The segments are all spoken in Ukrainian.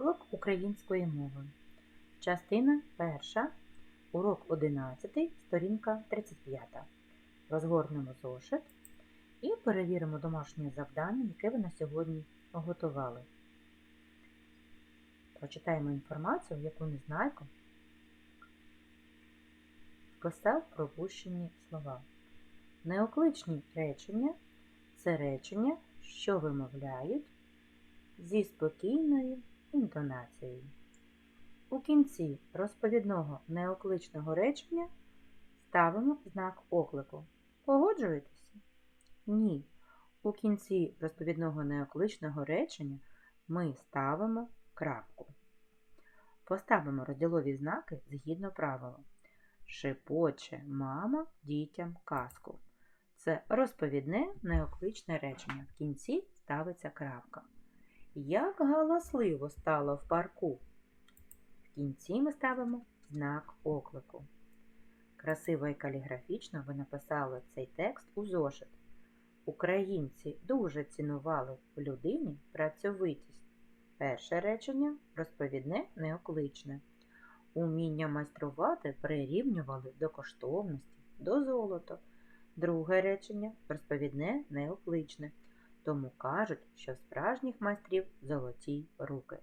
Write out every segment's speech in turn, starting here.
Урок української мови. Частина перша. Урок 11, сторінка 35. Розгорнемо зошит і перевіримо домашнє завдання, яке ви на сьогодні готували. Прочитаємо інформацію, яку Незнайко вписав пропущені слова. Неокличні речення це речення, що вимовляють зі спокійною інтонацією. У кінці розповідного неокличного речення ставимо знак оклику. Погоджуєтеся? Ні. У кінці розповідного неокличного речення ми ставимо крапку. Поставимо розділові знаки згідно правила. Шепоче мама дітям казку. Це розповідне неокличне речення. В кінці ставиться крапка. Як галасливо стало в парку. В кінці ми ставимо знак оклику. Красиво і каліграфічно ви написали цей текст у зошит. Українці дуже цінували в людині працьовитість. Перше речення розповідне неокличне. Уміння майструвати прирівнювали до коштовності, до золота. Друге речення розповідне неокличне. Тому кажуть, що в справжніх майстрів золоті руки.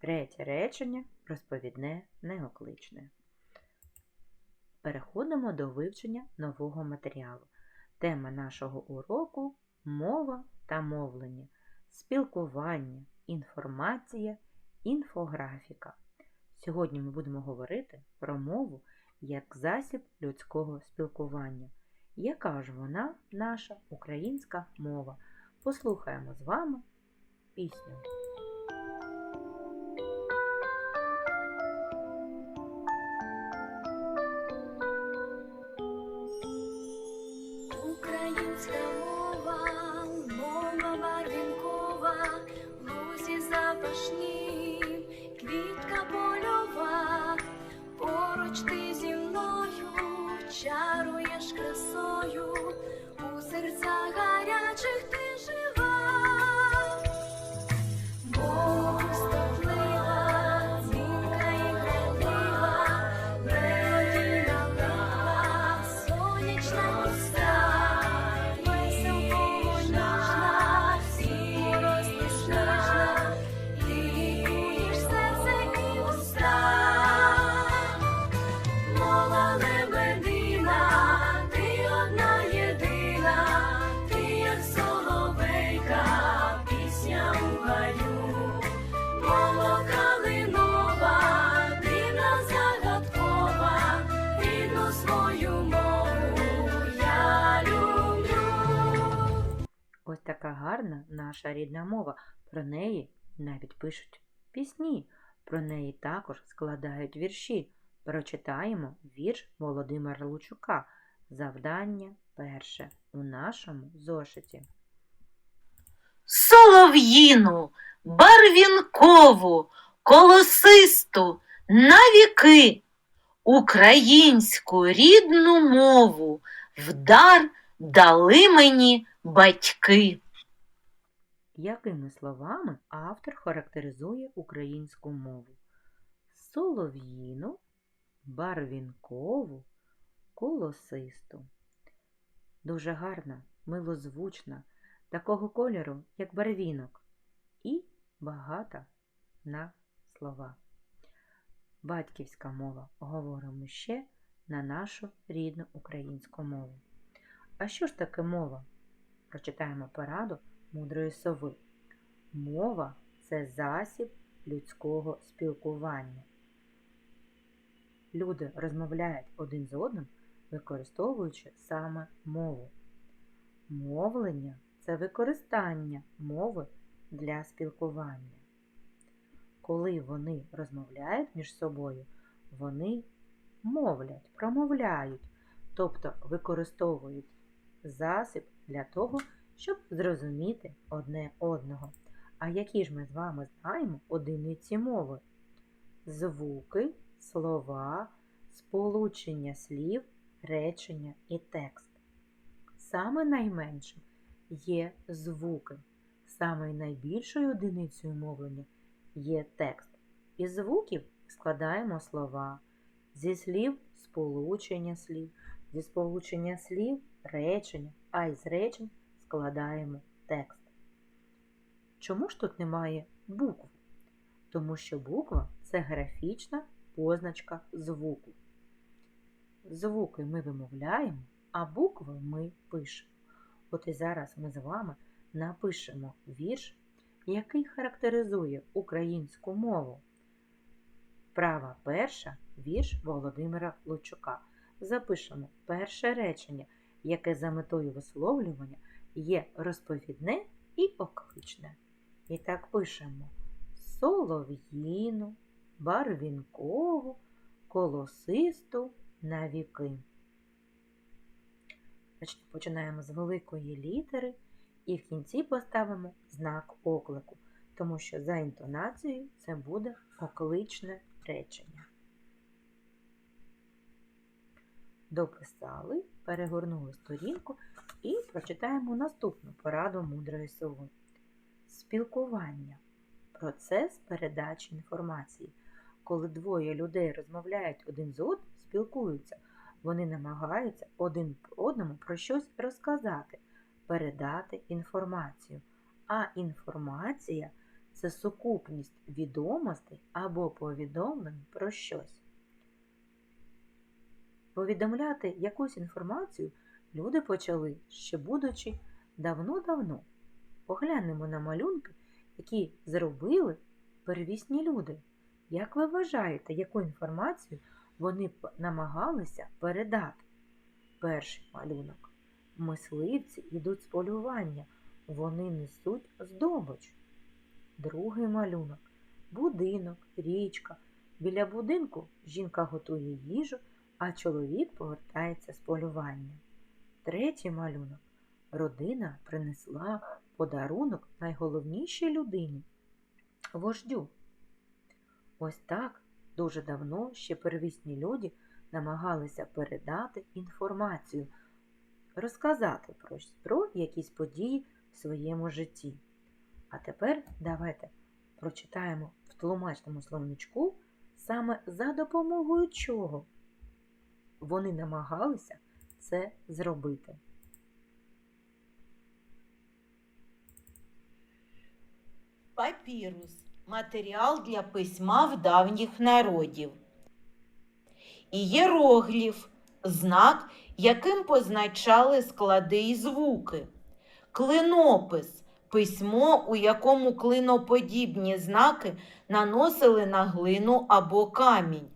Третє речення розповідне неокличне. Переходимо до вивчення нового матеріалу. Тема нашого уроку мова та мовлення, спілкування, інформація, інфографіка. Сьогодні ми будемо говорити про мову як засіб людського спілкування. Яка ж вона наша українська мова? Послухаємо з вами пісню. Гарна наша рідна мова. Про неї навіть пишуть пісні, про неї також складають вірші. Прочитаємо вірш Володимира Лучука. Завдання перше у нашому зошиті. солов'їну, барвінкову, колосисту, навіки, українську рідну мову вдар дали мені батьки. Якими словами автор характеризує українську мову? Солов'їну, барвінкову, колосисту. Дуже гарна, милозвучна, такого кольору, як барвінок, і багата на слова. Батьківська мова говоримо ще на нашу рідну українську мову. А що ж таке мова? Прочитаємо пораду мудрої сови. Мова це засіб людського спілкування. Люди розмовляють один з одним, використовуючи саме мову. Мовлення це використання мови для спілкування. Коли вони розмовляють між собою, вони мовлять, промовляють, тобто використовують засіб для того, щоб зрозуміти одне одного. А які ж ми з вами знаємо одиниці мови? Звуки, слова, сполучення слів, речення і текст. Саме найменшим є звуки. Саме найбільшою одиницею мовлення є текст. Із звуків складаємо слова, зі слів сполучення слів, зі сполучення слів речення, а із речень складаємо текст. Чому ж тут немає букв? Тому що буква це графічна позначка звуку. Звуки ми вимовляємо, а букви ми пишемо. От і зараз ми з вами напишемо вірш, який характеризує українську мову. Вправа перша вірш Володимира Лучука. Запишемо перше речення, яке за метою висловлювання є розповідне і окличне. І так пишемо солов'їну, барвінкову, колосисту на віки. Починаємо з великої літери і в кінці поставимо знак оклику, тому що за інтонацією це буде окличне речення. Дописали, перегорнули сторінку і прочитаємо наступну пораду мудрої сови. Спілкування процес передачі інформації. Коли двоє людей розмовляють один з одним, спілкуються, вони намагаються один одному про щось розказати, передати інформацію. А інформація це сукупність відомостей або повідомлень про щось. Повідомляти якусь інформацію люди почали ще будучи давно-давно. Поглянемо на малюнки, які зробили первісні люди. Як ви вважаєте, яку інформацію вони намагалися передати? Перший малюнок. Мисливці йдуть з полювання, вони несуть здобич. Другий малюнок. Будинок, річка. Біля будинку жінка готує їжу, а чоловік повертається з полювання. Третій малюнок. Родина принесла подарунок найголовнішій людині вождю. Ось так дуже давно ще первісні люди намагалися передати інформацію, розказати про, про якісь події в своєму житті. А тепер давайте прочитаємо в тлумачному словничку саме за допомогою чого вони намагалися це зробити. Папірус матеріал для письма в давніх народів. Ієрогліф знак, яким позначали склади і звуки. Клинопис письмо, у якому клиноподібні знаки наносили на глину або камінь.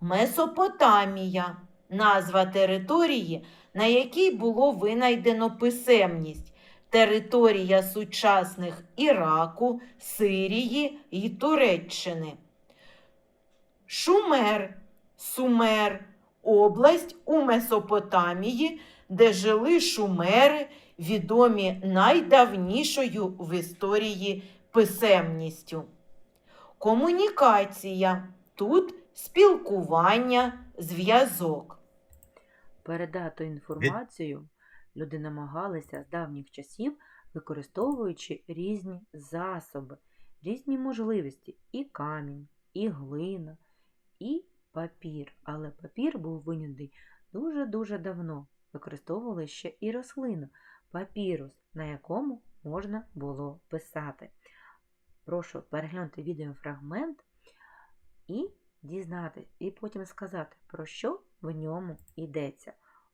Месопотамія назва території, на якій було винайдено писемність територія сучасних Іраку, Сирії і Туреччини. Шумер, Сумер область у Месопотамії, де жили шумери, відомі найдавнішою в історії писемністю. Комунікація тут спілкування, зв'язок. Передати інформацію люди намагалися з давніх часів, використовуючи різні засоби, різні можливості і камінь, і глина, і папір. Але папір був винятий дуже-дуже давно. Використовували ще і рослину, папірус, на якому можна було писати. Прошу переглянути відеофрагмент і дізнатись, і потім сказати, про що в ньому йдеться.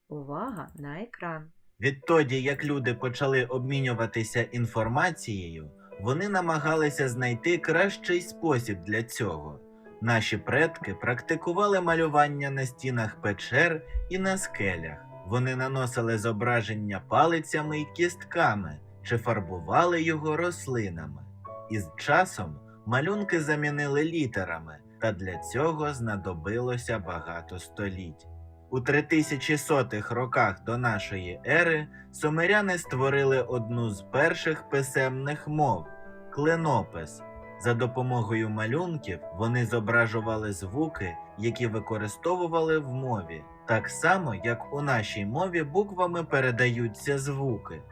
Увага на екран. Відтоді, як люди почали обмінюватися інформацією, вони намагалися знайти кращий спосіб для цього. Наші предки практикували малювання на стінах печер і на скелях. Вони наносили зображення палицями й кістками чи фарбували його рослинами. Із часом малюнки замінили літерами, та для цього знадобилося багато століть. У 3100-х роках до нашої ери сумеряни створили одну з перших писемних мов клинопис. За допомогою малюнків вони зображували звуки, які використовували в мові, так само як у нашій мові буквами передаються звуки.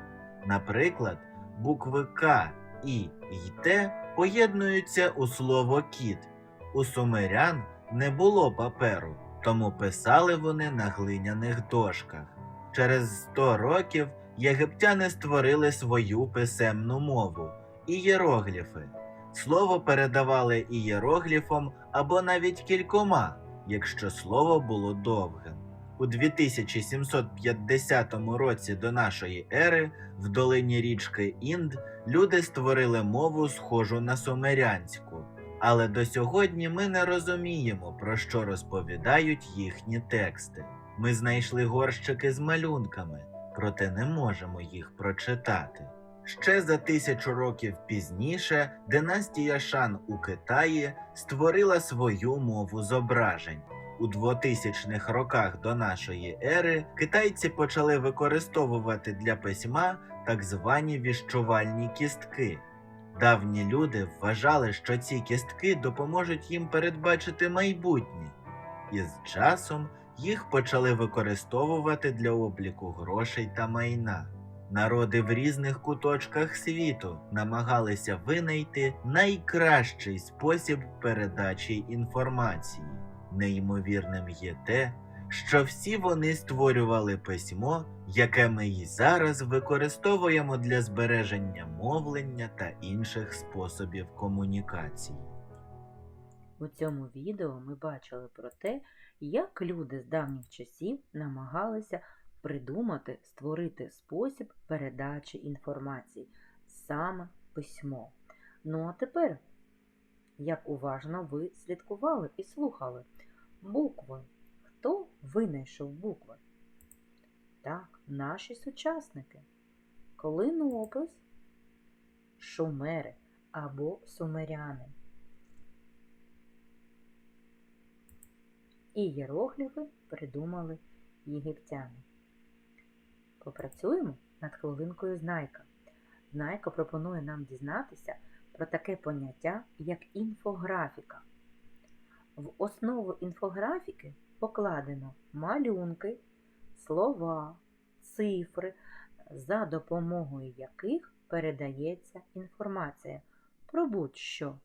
Наприклад, букви К, І й Т поєднуються у слово кіт. У сумерян не було паперу, тому писали вони на глиняних дошках. Через 100 років єгиптяни створили свою писемну мову ієрогліфи. Слово передавали ієрогліфом або навіть кількома, якщо слово було довгим. У 2750 році до нашої ери в долині річки Інд люди створили мову, схожу на сумерянську. Але до сьогодні ми не розуміємо, про що розповідають їхні тексти. Ми знайшли горщики з малюнками, проте не можемо їх прочитати. Ще за тисячу років пізніше династія Шан у Китаї створила свою мову зображень. У 2000-х роках до нашої ери китайці почали використовувати для письма так звані віщувальні кістки. Давні люди вважали, що ці кістки допоможуть їм передбачити майбутнє, і з часом їх почали використовувати для обліку грошей та майна. Народи в різних куточках світу намагалися винайти найкращий спосіб передачі інформації. Неймовірним є те, що всі вони створювали письмо, яке ми й зараз використовуємо для збереження мовлення та інших способів комунікації. У цьому відео ми бачили про те, як люди з давніх часів намагалися придумати, створити спосіб передачі інформації, саме письмо. Ну а тепер, як уважно ви слідкували і слухали, букви. Хто винайшов букви? Так, наші сучасники. Клинопис, шумери або сумеряни. Ієрогліфи придумали єгиптяни. Попрацюємо над хвилинкою знайка. Знайка пропонує нам дізнатися про таке поняття, як інфографіка. В основу інфографіки покладено малюнки, слова, цифри, за допомогою яких передається інформація про будь-що.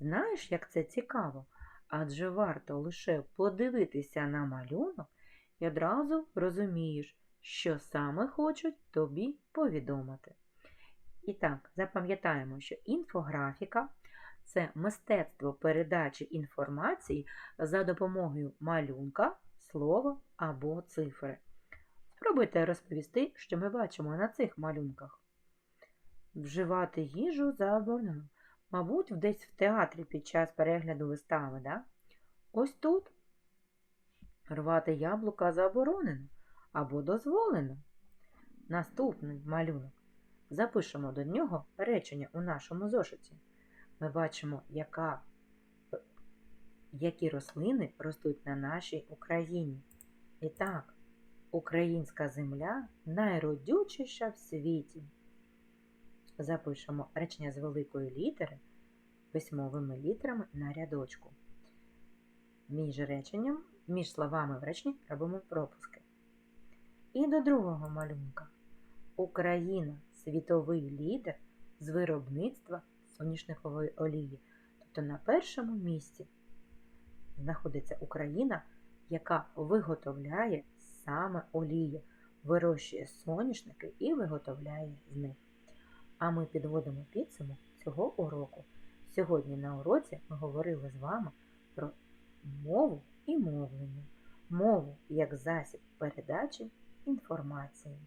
Знаєш, як це цікаво? Адже варто лише подивитися на малюнок і одразу розумієш, що саме хочуть тобі повідомити. І так, запам'ятаємо, що інфографіка це мистецтво передачі інформації за допомогою малюнка, слова або цифри. Спробуйте розповісти, що ми бачимо на цих малюнках. Вживати їжу заборонено. Мабуть, десь в театрі під час перегляду вистави, да? Ось тут рвати яблука заборонено або дозволено. Наступний малюнок. Запишемо до нього речення у нашому зошиті. Ми бачимо, яка, які рослини ростуть на нашій Україні. І так, українська земля найродючіша в світі. Запишемо речення з великої літери письмовими літерами на рядочку. Між реченням, між словами в реченні робимо пропуски. І до другого малюнка. Україна світовий лідер з виробництва соняшникової олії. Тобто на першому місці знаходиться Україна, яка виготовляє саме олію, вирощує соняшники і виготовляє з них. А ми підводимо підсумок цього уроку. Сьогодні на уроці ми говорили з вами про мову і мовлення, мову як засіб передачі інформації.